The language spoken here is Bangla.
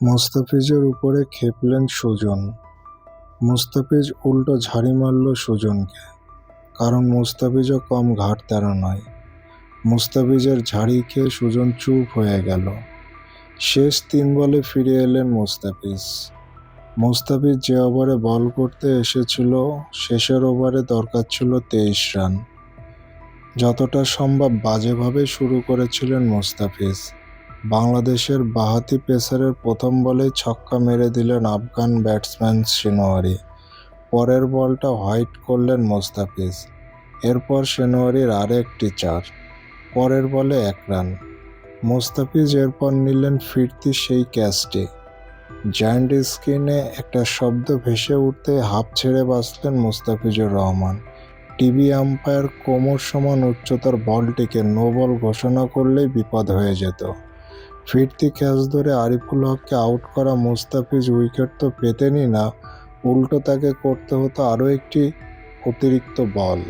মোস্তাফিজের উপরে খেপলেন সুজন। মোস্তাফিজ উল্টো ঝাড়ি মারল সুজনকে, কারণ মোস্তাফিজও কম ঘাট তেরা নয়। মোস্তাফিজের ঝাড়ি খেয়ে সুজন চুপ হয়ে গেল। শেষ তিন বলে ফিরে এলেন মোস্তাফিজ। মোস্তাফিজ যে ওভারে বল করতে এসেছিল, শেষের ওভারে দরকার ছিল তেইশ রান। যতটা সম্ভব বাজেভাবে শুরু করেছিলেন মোস্তাফিজ। বাংলাদেশের বাহাতি পেসারের প্রথম বলেই ছক্কা মেরে দিলেন আফগান ব্যাটসম্যান সেনোয়ারি পরের বলটা হোয়াইট করলেন মোস্তাফিজ। এরপর সেনোয়ারির আরেকটি চার। পরের বলে এক রান। মোস্তাফিজ এরপর নিলেন ফিরতি সেই ক্যাচটি। জায়ান্ট স্ক্রিনে একটা শব্দ ভেসে উঠতে হাফ ছেড়ে বাঁচলেন মোস্তাফিজুর রহমান। টিভি আম্পায়ার কোমর সমান উচ্চতার বলটিকে নো বল ঘোষণা করলেই বিপদ হয়ে যেত। ফিরতি ক্যাচ ধরে আরিফুল হককে আউট করা মুস্তাফিজ উইকেট তো পেতেনই না। উল্টো তাকে করতে হতো আরও একটি অতিরিক্ত বল।